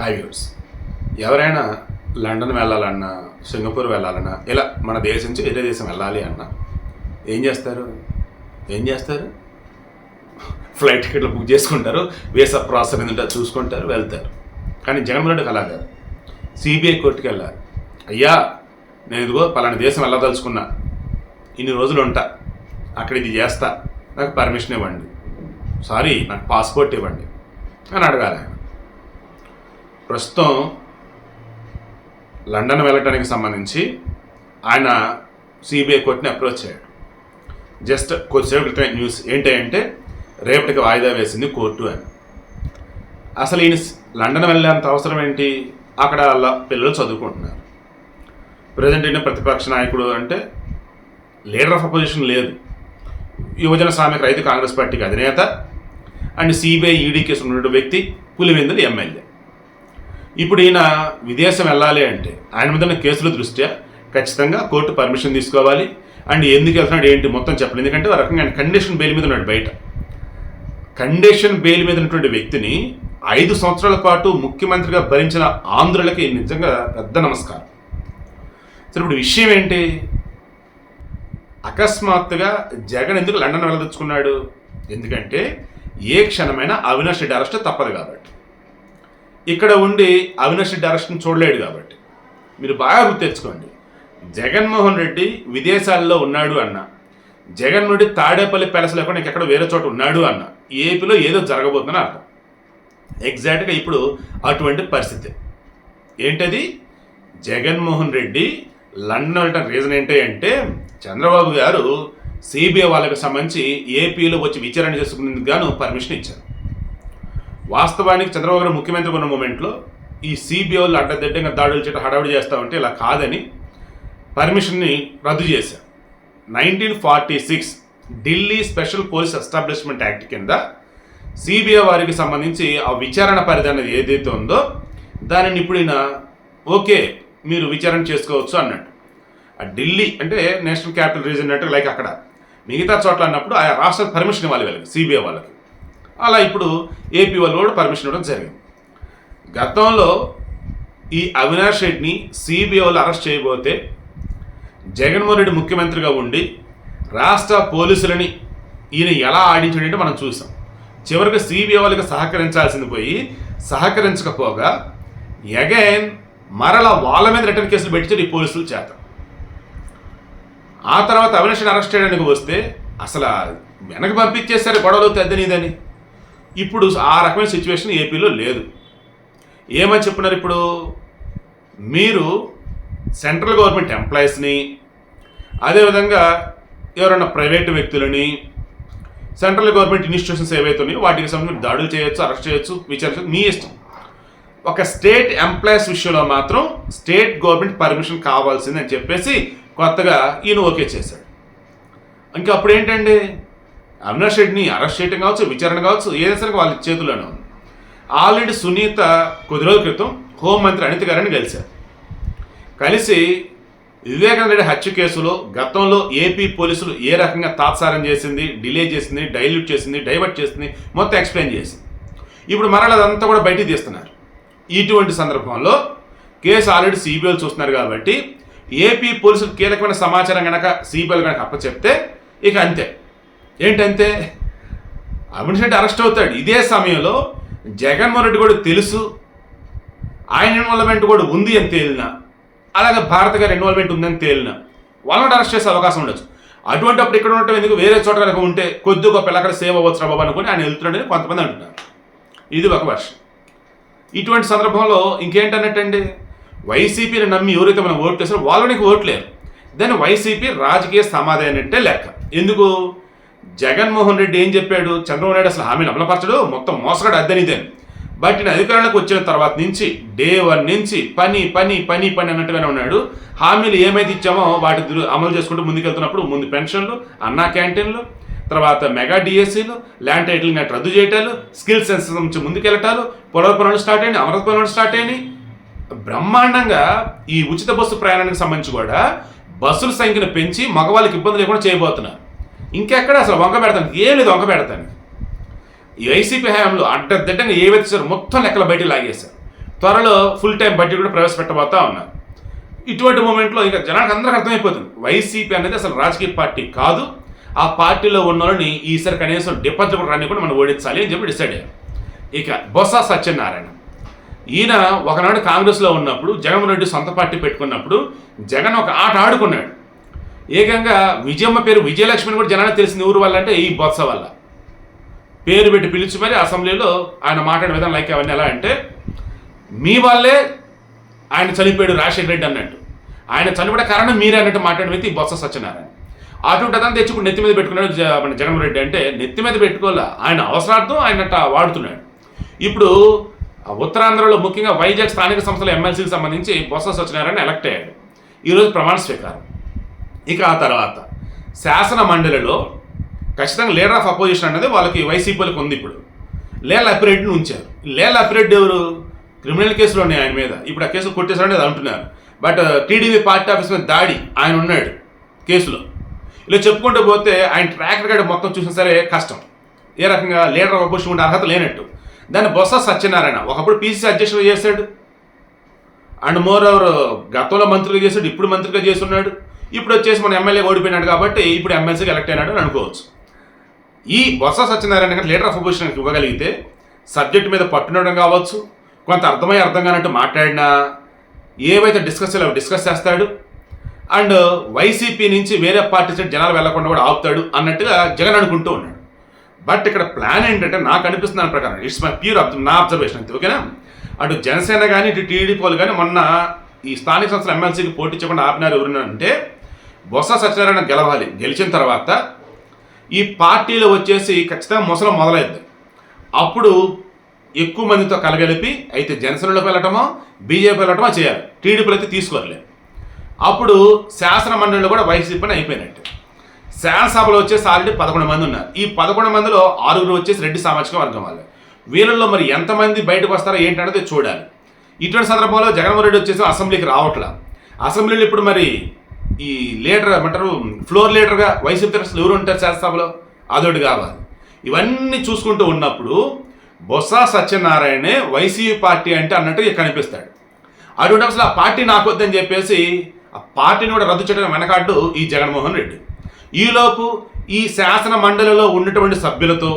Hi viewers ఎవరైనా London వెళ్ళాలన్నా Singapore వెళ్ళాలన్నా ఇలా మన దేశం నుంచి వేరే దేశం వెళ్ళాలి అన్నా ఏం చేస్తారు? ఏం చేస్తారు? ఫ్లైట్ టికెట్లు బుక్ చేసుకుంటారు వీసా ప్రాసెస్ ఏంటంటే చూసుకుంటారు వెళ్తారు. కానీ జగన్మోహన్ రెడ్డికి అలా కాదు. సిబిఐ కోర్టుకి వెళ్ళాలి. అయ్యా నేను ఇదిగో పలానా దేశం వెళ్ళదలుచుకున్నా. ఇన్ని రోజులు ఉంటా. అక్కడ ఇది చేస్తా. నాకు పర్మిషన్ ఇవ్వండి. సారీ నాకు పాస్పోర్ట్ ఇవ్వండి. అని అడగాలి ఆయన. ప్రస్తుతం లండన్ వెళ్ళటానికి సంబంధించి ఆయన సిబిఐ కోర్టుని అప్రోచ్ అయ్యాడు. జస్ట్ కొద్దిసేపు క్రితమే న్యూస్ ఏంటి అంటే రేపటికి వాయిదా వేసింది కోర్టు అని. అసలు ఈయన లండన్ వెళ్ళేంత అవసరం ఏంటి? అక్కడ వాళ్ళ పిల్లలు చదువుకుంటున్నారు. ప్రజెంట్ ఈయన ప్రతిపక్ష నాయకుడు అంటే లీడర్ ఆఫ్ అపోజిషన్ లేదు. యువజన శ్రామిక రైతు కాంగ్రెస్ పార్టీకి అధినేత. అండ్ సిబిఐ ఈడీ కేసు ఉన్నటువంటి వ్యక్తి పులివెందులు ఎమ్మెల్యే. ఇప్పుడు ఈయన విదేశం వెళ్ళాలి అంటే ఆయన మీద ఉన్న కేసుల దృష్ట్యా? ఖచ్చితంగా కోర్టు పర్మిషన్ తీసుకోవాలి. అండ్ ఎందుకు వెళ్తున్నాడు ఏంటి మొత్తం చెప్పలేదు. ఎందుకంటే ఆ రకంగా ఆయన కండిషన్ బెయిల్ మీద ఉన్నాడు బయట. కండిషన్ బెయిల్ మీద ఉన్నటువంటి వ్యక్తిని ఐదు సంవత్సరాల పాటు ముఖ్యమంత్రిగా భరించిన ఆంధ్రులకి నిజంగా పెద్ద నమస్కారం. సరే ఇప్పుడు విషయం ఏంటి? అకస్మాత్తుగా జగన్ ఎందుకు లండన్ వెళ్ళదలుచుకున్నాడు? ఎందుకంటే ఏ క్షణమైనా అవినాష్ రెడ్డి అరెస్ట్ తప్పదు కాబట్టి. ఇక్కడ ఉండి అవినాష్ రెడ్డి అరెస్ట్ని చూడలేడు కాబట్టి. మీరు బాగా గుర్తు తెచ్చుకోండి జగన్మోహన్ రెడ్డి విదేశాల్లో ఉన్నాడు అన్న జగన్ రెడ్డి తాడేపల్లి ప్యాలెస్ లేకుండా ఇంకెక్కడ వేరే చోట ఉన్నాడు అన్న ఏపీలో ఏదో జరగబోతుందని అర్థం. ఎగ్జాక్ట్గా ఇప్పుడు అటువంటి పరిస్థితి. ఏంటది? జగన్మోహన్ రెడ్డి లండన్ వెళ్ళటం రీజన్ ఏంటి అంటే చంద్రబాబు గారు సిబిఐ వాళ్ళకి సంబంధించి ఏపీలో వచ్చి విచారణ చేసుకునేందుకు గాను పర్మిషన్ ఇచ్చారు. వాస్తవానికి చంద్రబాబు గారు ముఖ్యమంత్రి ఉన్న మూమెంట్లో ఈ సిబిఐ అడ్డదిడ్డంగా దాడులు చేయడం హడావిడి చేస్తా ఉంటే ఇలా కాదని పర్మిషన్ని రద్దు చేశారు. Nineteen forty six Delhi special police establishment act కింద సిబిఐ వారికి సంబంధించి ఆ విచారణ పరిధి అనేది ఏదైతే ఉందో దానిని ఇప్పుడు ఓకే మీరు విచారణ చేసుకోవచ్చు అన్నట్టు. ఆ ఢిల్లీ అంటే నేషనల్ క్యాపిటల్ రీజన్ అంటే లైక్ అక్కడ మిగతా చోట్ల అన్నప్పుడు ఆ రాష్ట్ర పర్మిషన్ ఇవ్వాలి వాళ్ళకి సిబిఐ వాళ్ళకి. అలా ఇప్పుడు ఏపీ వాళ్ళు కూడా పర్మిషన్ ఇవ్వడం జరిగింది. గతంలో ఈ అవినాష్ రెడ్డిని సిబిఐ వాళ్ళు అరెస్ట్ చేయబోతే జగన్మోహన్ రెడ్డి ముఖ్యమంత్రిగా ఉండి రాష్ట్ర పోలీసులని ఈయన ఎలా ఆడించాడంటే మనం చూసాం. చివరికి సిబిఐ వాళ్ళకి సహకరించాల్సింది పోయి సహకరించకపోగా అగైన్ మరల వాళ్ళ మీద రిటర్న్ కేసులు పెట్టించారు ఈ పోలీసులు చేత. ఆ తర్వాత అవినాష్ని అరెస్ట్ చేయడానికి వస్తే అసలు వెనక్కి పంపించేశారు గొడవలు తెద్దనిదని ఇప్పుడు ఆ రకమైన సిచ్యువేషన్ ఏపీలో లేదు. ఏమని చెప్తున్నారు ఇప్పుడు? మీరు సెంట్రల్ గవర్నమెంట్ ఎంప్లాయీస్ని అదేవిధంగా ఎవరైనా ప్రైవేటు వ్యక్తులని సెంట్రల్ గవర్నమెంట్ ఇన్స్టిట్యూషన్స్ ఏవైతే ఉన్నాయో వాటికి సంబంధించి దాడులు చేయొచ్చు అరెస్ట్ చేయొచ్చు విచారించ మీ ఇష్టం. ఒక స్టేట్ ఎంప్లాయీస్ విషయంలో మాత్రం స్టేట్ గవర్నమెంట్ పర్మిషన్ కావాల్సింది అని చెప్పేసి కొత్తగా ఈయన ఓకే చేశాడు. ఇంకా అప్పుడు ఏంటండి అవినాష్ షెడ్ని అరెస్ట్ చేయడం కావచ్చు విచారణ కావచ్చు ఏదైనా సరే వాళ్ళ చేతుల్లోనే. ఉంది ఆల్రెడీ సునీత కొద్ది రోజుల క్రితం హోంమంత్రి అనిత గారిని కలిశారు. కలిసి వివేకానంద రెడ్డి హత్య కేసులో గతంలో ఏపీ పోలీసులు ఏ రకంగా తాత్సారం చేసింది డిలే చేసింది డైల్యూట్ చేసింది డైవర్ట్ చేసింది మొత్తం ఎక్స్ప్లెయిన్ చేసింది. ఇప్పుడు మరలా అదంతా కూడా బయటికి తీస్తున్నారు. ఇటువంటి సందర్భంలో కేసు ఆల్రెడీ సిబిఐలు చూస్తున్నారు కాబట్టి ఏపీ పోలీసులు కీలకమైన సమాచారం కనుక సిబిఐలు కనుక అప్పచెప్తే ఇక అంతే. ఏంటంటే అవినాష్ రెడ్డి అరెస్ట్ అవుతాడు. ఇదే సమయంలో జగన్మోహన్ రెడ్డి కూడా తెలుసు. ఆయన ఇన్వాల్వ్మెంట్ కూడా ఉంది అని తేలిన. అలాగే భారత గారి ఇన్వాల్వ్మెంట్ ఉందని తేలిన. వాళ్ళని అరెస్ట్ చేసే అవకాశం ఉండొచ్చు. అటువంటి అప్పుడు ఇక్కడ ఉండటం ఎందుకు? వేరే చోట కనుక ఉంటే కొద్ది గొప్ప అక్కడ సేవ్ అవ్వచ్చు రా బాబు అనుకుని ఆయన వెళ్తున్నాడని కొంతమంది అంటున్నారు. ఇది ఒక వర్షం. ఇటువంటి సందర్భంలో ఇంకేంటన్నట్టండి? వైసీపీని నమ్మి ఎవరైతే మనం ఓట్లు వేస్తారో వాళ్ళనికి ఓట్లేరు. దాన్ని వైసీపీ రాజకీయ సమాధి అయినట్టే లెక్క. ఎందుకు? జగన్మోహన్ రెడ్డి ఏం చెప్పాడు? చంద్రబాబు నాయుడు అసలు హామీని అమలుపరచడు? మొత్తం మోసగాడు అద్దనిదని. బట్ ఈయన అధికారంలోకి వచ్చిన తర్వాత నుంచి డే వన్ నుంచి పని పని పని పని అన్నట్టుగానే ఉన్నాడు. హామీలు ఏమైతే ఇచ్చామో వాటి అమలు చేసుకుంటూ ముందుకెళ్తున్నప్పుడు ముందు పెన్షన్లు అన్నా క్యాంటీన్లు తర్వాత మెగా డిఎస్సీలు ల్యాండ్ టైటిల్ నెట్ రద్దు చేయటాలు స్కిల్ సెన్సెస్ నుంచి ముందుకెళ్ళటాలు పొలవ పనులు స్టార్ట్ అయినాయి అమృత పనులు స్టార్ట్ అయినాయి. బ్రహ్మాండంగా ఈ ఉచిత బస్సు ప్రయాణానికి సంబంధించి కూడా బస్సుల సంఖ్యను పెంచి మగవాళ్ళకి ఇబ్బంది లేకుండా చేయబోతున్నారు. ఇంకెక్కడ అసలు వంక పెడతాను ఏం లేదు వంక పెడతాను ఈ వైసీపీ హయాంలో అడ్డదిడ్డంగా ఏవైతే సార్ మొత్తం లెక్కల బయట లాగేశారు. త్వరలో ఫుల్ టైం బడ్జెట్ కూడా ప్రవేశపెట్టబోతా ఉన్నారు. ఇటువంటి మూమెంట్లో ఇంకా జనానికి అందరికి అర్థమైపోతుంది. వైసీపీ అనేది అసలు రాజకీయ పార్టీ కాదు. ఆ పార్టీలో ఉన్న వాళ్ళని ఈసారి కనీసం డిపాజిట్ కూడా రాని కూడా మనం ఓడించాలి అని చెప్పి డిసైడ్ అయ్యారు. ఇక బొత్స సత్యనారాయణ. ఈయన ఒకనాడు కాంగ్రెస్లో ఉన్నప్పుడు జగన్మోహన్ రెడ్డి సొంత పార్టీ పెట్టుకున్నప్పుడు జగన్ ఒక ఆట ఆడుకున్నాడు. ఏకంగా విజయమ్మ పేరు విజయలక్ష్మిని కూడా జనానికి తెలిసింది ఊరు వల్ల అంటే ఈ బొత్స వల్ల. పేరు పెట్టి పిలిచి మరి అసెంబ్లీలో ఆయన మాట్లాడే విధానం లైక్ అవన్నీ ఎలా అంటే మీ వల్లే ఆయన చనిపోయాడు రాజశేఖర రెడ్డి అన్నట్టు. ఆయన చనిపోయే కారణం మీరే అన్నట్టు మాట్లాడిన వ్యక్తి ఈ బొత్స సత్యనారాయణ. అటువంటి అతను తెచ్చుకుని నెత్తి మీద పెట్టుకున్నాడు మన జగన్మోహన్ రెడ్డి అంటే నెత్తి మీద పెట్టుకోలే ఆయన అవసరార్థం ఆయన అట్ట వాడుతున్నాడు. ఇప్పుడు ఉత్తరాంధ్రలో ముఖ్యంగా వైజాగ్ స్థానిక సంస్థల ఎమ్మెల్సీకి సంబంధించి బొత్స సత్యనారాయణ ఎలక్ట్ అయ్యాడు. ఈరోజు ప్రమాణ స్వీకారం. ఇక ఆ తర్వాత శాసన మండలిలో ఖచ్చితంగా లీడర్ ఆఫ్ అపోజిషన్ అనేది వాళ్ళకి వైసీపీలకు ఉంది ఇప్పుడు. లేల అప్రెడ్ని ఉంచారు. లేల అప్పిరెడ్డి ఎవరు? క్రిమినల్ కేసులు ఉన్నాయి ఆయన మీద. ఇప్పుడు ఆ కేసు కొట్టేశారని అది అంటున్నారు. But uh, TDP party office మీద దాడి ఆయన ఉన్నాడు కేసులో. ఇలా చెప్పుకుంటూ పోతే ఆయన ట్రాక్ రికార్డ్ మొత్తం చూసినా సరే కష్టం. ఏ రకంగా లీడర్ ఆఫ్ అపోజిషన్ ఉండే అర్హత లేనట్టు. దాన్ని బొత్స సత్యనారాయణ ఒకప్పుడు పీసీసీ అధ్యక్షుడు చేశాడు. అండ్ మోర్ ఓవర్ గతంలో మంత్రిగా చేశాడు ఇప్పుడు మంత్రిగా చేస్తున్నాడు. ఇప్పుడు వచ్చేసి మన ఎమ్మెల్యే ఓడిపోయినాడు కాబట్టి ఇప్పుడు ఎమ్మెల్సీకి ఎలక్ట్ అయినాడు అని అనుకోవచ్చు. ఈ Botsa Satyanarayana garu leader of opposition ఇవ్వగలిగితే సబ్జెక్ట్ మీద పట్టునడం కావచ్చు కొంత అర్థమై అర్థం కానట్టు మాట్లాడినా ఏవైతే డిస్కస్ చేయాలో అవి డిస్కస్ చేస్తాడు అండ్ వైసీపీ నుంచి వేరే పార్టీ సైడ్ జనాలు వెళ్ళకుండా కూడా ఆపుతాడు అన్నట్టుగా జగన్ అనుకుంటూ ఉన్నాడు. బట్ ఇక్కడ ప్లాన్ ఏంటంటే నాకు అనిపిస్తున్న దాని ప్రకారం. ఇట్స్ మై ప్యూర్ నా అబ్జర్వేషన్ అంతే ఓకేనా? అటు జనసేన కానీ ఇటు టీడీపీ వాళ్ళు కానీ మొన్న ఈ స్థానిక సంస్థల ఎమ్మెల్సీకి పోటీ చేయకుండా ఆపినారు ఎవరైనా అంటే బొత్స సత్యనారాయణ గెలవాలి. గెలిచిన తర్వాత ఈ పార్టీలో వచ్చేసి ఖచ్చితంగా ముసలం మొదలైద్ది. అప్పుడు ఎక్కువ మందితో కలగలిపి అయితే జనసేనలోకి వెళ్ళటమో బీజేపీ వెళ్ళటమో చేయాలి. టీడీపీలు అయితే తీసుకోరలే. అప్పుడు శాసన మండలిలో కూడా వైసీపీని అయిపోయినట్టు. శాసనసభలో వచ్చేసి ఆల్రెడీ పదకొండు మంది ఉన్నారు. ఈ పదకొండు మందిలో ఆరుగురు వచ్చేసి రెడ్డి సామాజిక వర్గం వాళ్ళు. వీళ్ళల్లో మరి ఎంతమంది బయటకు వస్తారో ఏంటనేది చూడాలి. ఇటువంటి సందర్భంలో జగన్మోహన్ రెడ్డి వచ్చేసి అసెంబ్లీకి రావట్లా. అసెంబ్లీలో ఇప్పుడు మరి ఈ లీడర్ ఏమంటారు? ఫ్లోర్ లీడర్గా వైసీపీ తరఫున ఎవరు ఉంటారు శాసనసభలో? అదొకటి కావాలి. ఇవన్నీ చూసుకుంటూ ఉన్నప్పుడు బొత్స సత్యనారాయణే వైసీపీ పార్టీ అంటే అన్నట్టు కనిపిస్తాడు. అటువంటి అసలు ఆ పార్టీ నాకు వద్దని చెప్పేసి ఆ పార్టీని కూడా రద్దు చేయడం వెనకాడు ఈ జగన్మోహన్ రెడ్డి. ఈలోపు ఈ శాసన మండలిలో ఉన్నటువంటి సభ్యులతో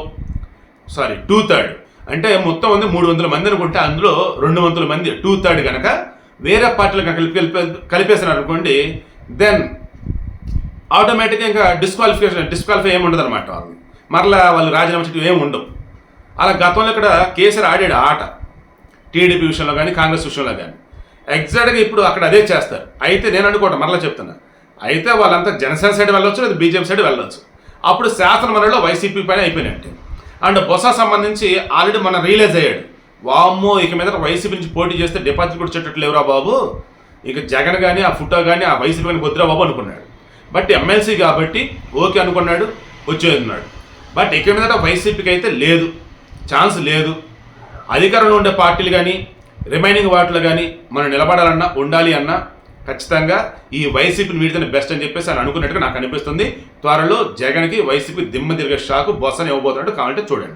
సారీ టూ థర్డ్ అంటే మొత్తం ఉంది మూడు వందల మంది అనుకుంటే అందులో రెండు వందల మంది టూ థర్డ్ కనుక వేరే పార్టీలు కనుక కలిపి కలిపే కలిపేసినారు అనుకోండి దెన్ ఆటోమేటిక్గా ఇంకా డిస్క్వాలిఫికేషన్ డిస్క్వాలిఫై ఏమి ఉండదు అనమాట వాళ్ళు మరలా వాళ్ళు రాజీనామా చెట్టు ఏమి ఉండవు అలా గతంలో ఇక్కడ కేసీఆర్ ఆడాడు ఆట. టీడీపీ విషయంలో కానీ కాంగ్రెస్ విషయంలో కానీ ఎగ్జాక్ట్గా ఇప్పుడు అక్కడ అదే చేస్తారు. అయితే నేను అనుకోవటం మరలా చెప్తున్నా. అయితే వాళ్ళంతా జనసేన సైడ్ వెళ్ళొచ్చు లేదా బీజేపీ సైడ్ వెళ్ళొచ్చు. అప్పుడు శాసనమండలిలో వైసీపీ పైన అయిపోయినట్టు. అండ్ బొస సంబంధించి ఆల్రెడీ మన రియలైజ్ అయ్యాడు. వామ్మో ఇక మీద వైసీపీ నుంచి పోటీ చేస్తే డిపాజిట్ కూడా వచ్చేటట్లు లేవురా బాబు. ఇక జగన్ కానీ ఆ ఫోటో కానీ ఆ వైసీపీ కానీ వద్దురా బాబు అనుకున్నాడు. బట్ ఎమ్మెల్సీ కాబట్టి ఓకే అనుకున్నాడు వచ్చేస్తున్నాడు బట్ ఇక్కడ మీద వైసీపీకి అయితే లేదు ఛాన్స్ లేదు. అధికారంలో ఉండే పార్టీలు కానీ రిమైనింగ్ వాటిలో కానీ మనం నిలబడాలన్నా ఉండాలి అన్నా ఖచ్చితంగా ఈ వైసీపీని వీడితేనే బెస్ట్ అని చెప్పేసి అని అనుకున్నట్టుగా నాకు అనిపిస్తుంది. త్వరలో జగన్కి వైసీపీ దిమ్మ తిరిగే షాకు బొస్సని ఇవ్వబోతున్నట్టు కావాలంటే చూడండి.